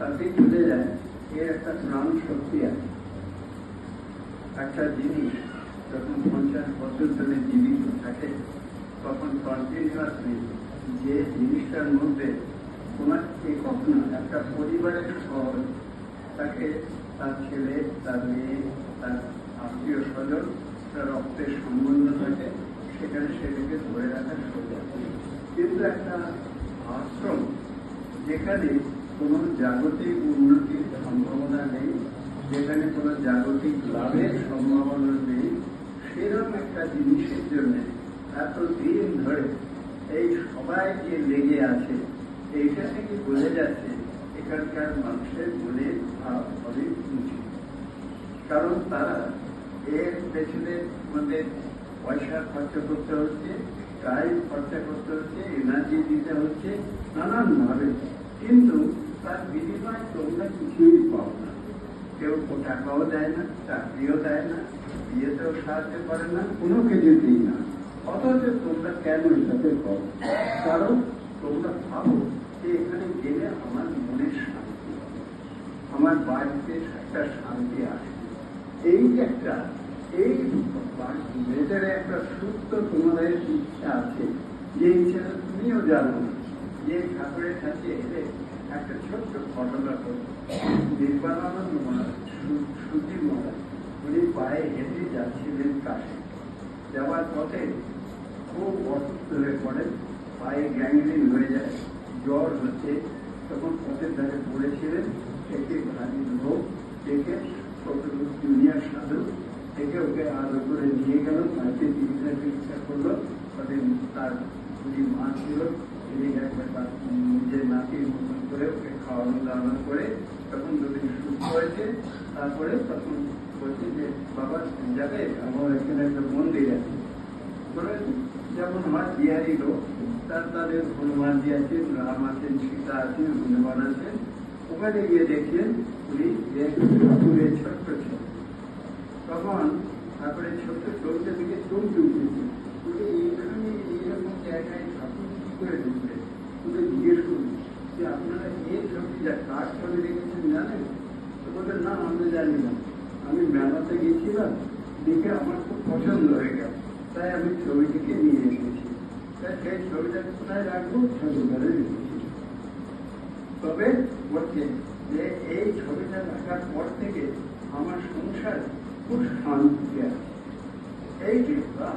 যায় এর একটা প্রাণ শক্তি আছে। একটা জিনিস যখন পঞ্চাশ বছর ধরে জীবিত থাকে, তখন কন্টিনিউয়াসলি যে জিনিসটার মধ্যে তোমাকে কখনো একটা পরিবারের শহর তাকে তার ছেলে, তার মেয়ে, তার আত্মীয় স্বজন তার রক্তের সম্বন্ধ থাকে, সেখানে সেটাকে ধরে রাখার সোজা কিন্তু একটা আশ্রম যেখানে কোনো জাগতিক উন্নতির সম্ভাবনা নেই, যেখানে কোনো জাগতিক লাভের সম্ভাবনা নেই সেরকম একটা জিনিসের জন্য এত দিন ধরে এই সবাই যে লেগে আছে, এইটা থেকে বোঝা যাচ্ছে এখানকার মানুষের মনে ভাব হবে উচিত। কারণ তারা এর পেছনে আমাদের পয়সা খরচা করতে হচ্ছে টাইম খরচা করতে হচ্ছে এনার্জি দিতে হচ্ছে, নানানভাবে। কিন্তু তার বিনিময়ে তোমরা কিছুই পাও না। কেউ টাকাও দেয় না, চাকরিও দেয় না, বিয়েতেও সাহায্য করে না, কোনো কিছুতেই না। অথচ তোমরা কেন এটাতে করো কারণ তোমরা ভাবো যে এখানে গেলে আমার মনের শান্তি আমার বাড়িতে একটা শান্তি আসে এই যে একটা, এই ভেতরে একটা সুপ্ত তোমাদের ইচ্ছা আছে। যে ইচ্ছাটা তুমিও জানো না। যে ঠাকুরের কাছে এলে একটা ছোট্ট ঘটনা করো নির্বাণানন্দ মহারাজ সুধী মহারাজ, উনি পায়ে হেঁটে যাচ্ছিলেন কাশে। যাওয়ার পথে খুব অসুস্থ হয়ে পড়েন, পায়ে গ্যাংগ্রিন হয়ে যায়, জ্বর হচ্ছে। তখন পথের ধারে পড়েছিলেন, একে ভারী লোক ছোট জুনিয়র সাধু থেকে ওকে আলো করে নিয়ে গেল তাকে চিকিৎসা চিকিৎসা করল তাদের তার মা ছিল। তিনি একবার নিজের নাতির মতন করে ওকে খাওয়ানো, দাওয়ানো করে তখন দুদিন সুস্থ হয়েছে তারপরে তখন বলছে যে, বাবা, যাবে? আমার এখানে একটা মন্দির আছে। যেমন হয় বিহারি লোক তার তাদের হনুমানজি আছেন রাম আছেন সীতা আছেন হনুমান আছেন ওখানে গিয়ে দেখছেন উনি যে ছোট্ট ছোট তখন তারপরে ছোট্ট চলতে দিকে চমকে উঠেছে উনি এইখানে এইরকম জায়গায় ঠাকুর কি করে ঢুকবে উনি জিজ্ঞেস করুন যে আপনারা এই ছবিটা রেখেছেন জানেন? বললেন না আমরা জানি না। আমি মেলাতে গেছিলাম দেখে আমার খুব পছন্দ হয়ে গেল। তাই আমি ছবিটিকে নিয়ে এসেছি। তাই সেই ছবিটা কোথায় রাখব? ঠাকুরঘরে তবে বলছে যে এই ছবিটা রাখার পর থেকে আমার সংসার খুব শান্তি আছে। এইটি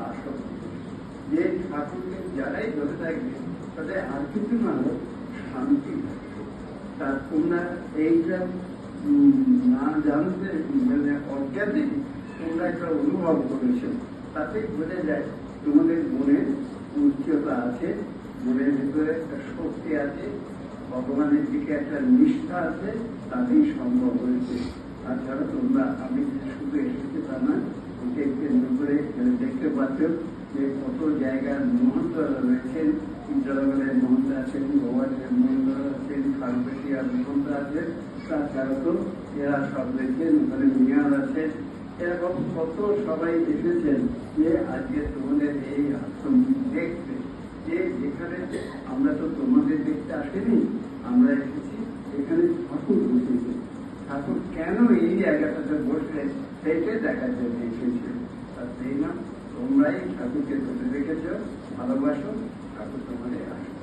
আসল যে ঠাকুরকে যারাই ধরে থাকবে তাদের আর কিছু না হোক শান্তি থাকবে তা তোমরা এইটা না জানতে মানে অজ্ঞাতে তোমরা একটা অনুভব করেছ। তাতে বোঝা যায় তোমাদের মনের উচ্চতা আছে, মনের ভিতরে একটা শক্তি আছে, ভগবানের দিকে একটা নিষ্ঠা আছে, তাতেই সম্ভব হয়েছে। তাছাড়া তোমরা, আমি শুধু এসেছি তা না করে দেখতে পাচ্ছ যে কত জায়গার মহন্তরা রয়েছেন জলগলের মহন্ত আছেন গোয়ালের মহন্ত আছেন খালপেটিয়ার মহন্ত আছেন তাছাড়া তো এরা সব রয়েছেন, ওখানে মিয়ার আছেন এরকম কত সবাই এসেছেন যে আজকে তোমাদের এই আশ্রম দেখতে, যে যেখানে আমরা তো তোমাদের দেখতে আসেনি, আমরা এসেছি, এখানে ঠাকুর বসেছে। ঠাকুর কেন এই জায়গাটাতে বসলেন সেইটাই দেখার জন্য এসেছে। আর সেই না তোমরাই ঠাকুরকে ধরে রেখেছ ভালোবাসো ঠাকুর তোমাদের আসবে